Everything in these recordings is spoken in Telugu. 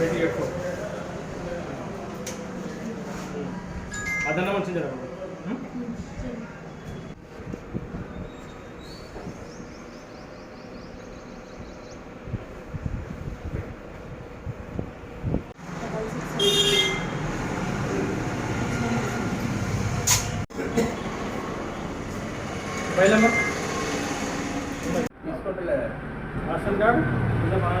ట్వంటీ ఎయిట్ ఫోర్ అదన్నా మంచిది జరగదు మొబైల్ నెంబర్ రేషన్ కార్డు ఇలా బాగా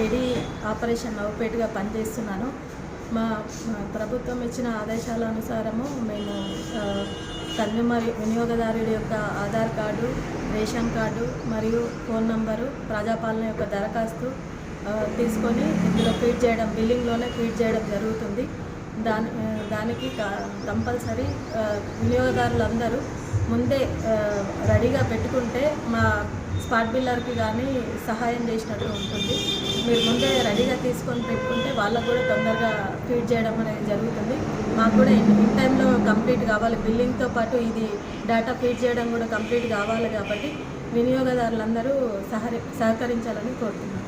ఏడీ ఆపరేషన్ నవపేటగా పనిచేస్తున్నాను. మా ప్రభుత్వం ఇచ్చిన ఆదేశాల అనుసారము మేము ఆ, వినియోగదారుడి యొక్క ఆధార్ కార్డు రేషన్ కార్డు మరియు ఫోన్ నంబరు ప్రజాపాలన యొక్క దరఖాస్తు తీసుకొని ఇందులో ఫీడ్ చేయడం బిల్లింగ్లోనే ఫీడ్ చేయడం జరుగుతుంది. దాని దానికి క- కంపల్సరీ వినియోగదారులందరూ ముందే రెడీగా పెట్టుకుంటే మా స్పాట్ బిల్లర్కి కానీ సహాయం చేసినట్టు ఉంటుంది. మీరు ముందే రెడీగా తీసుకొని పెట్టుకుంటే వాళ్ళకు కూడా తొందరగా ఫీడ్ చేయడం అనేది జరుగుతుంది. మాకు కూడా ఇన్ టైంలో కంప్లీట్ కావాలి. బిల్లింగ్తో పాటు ఇది డేటా ఫీడ్ చేయడం కూడా కంప్లీట్ కావాలి కాబట్టి వినియోగదారులందరూ సహరి సహకరించాలని కోరుతున్నాను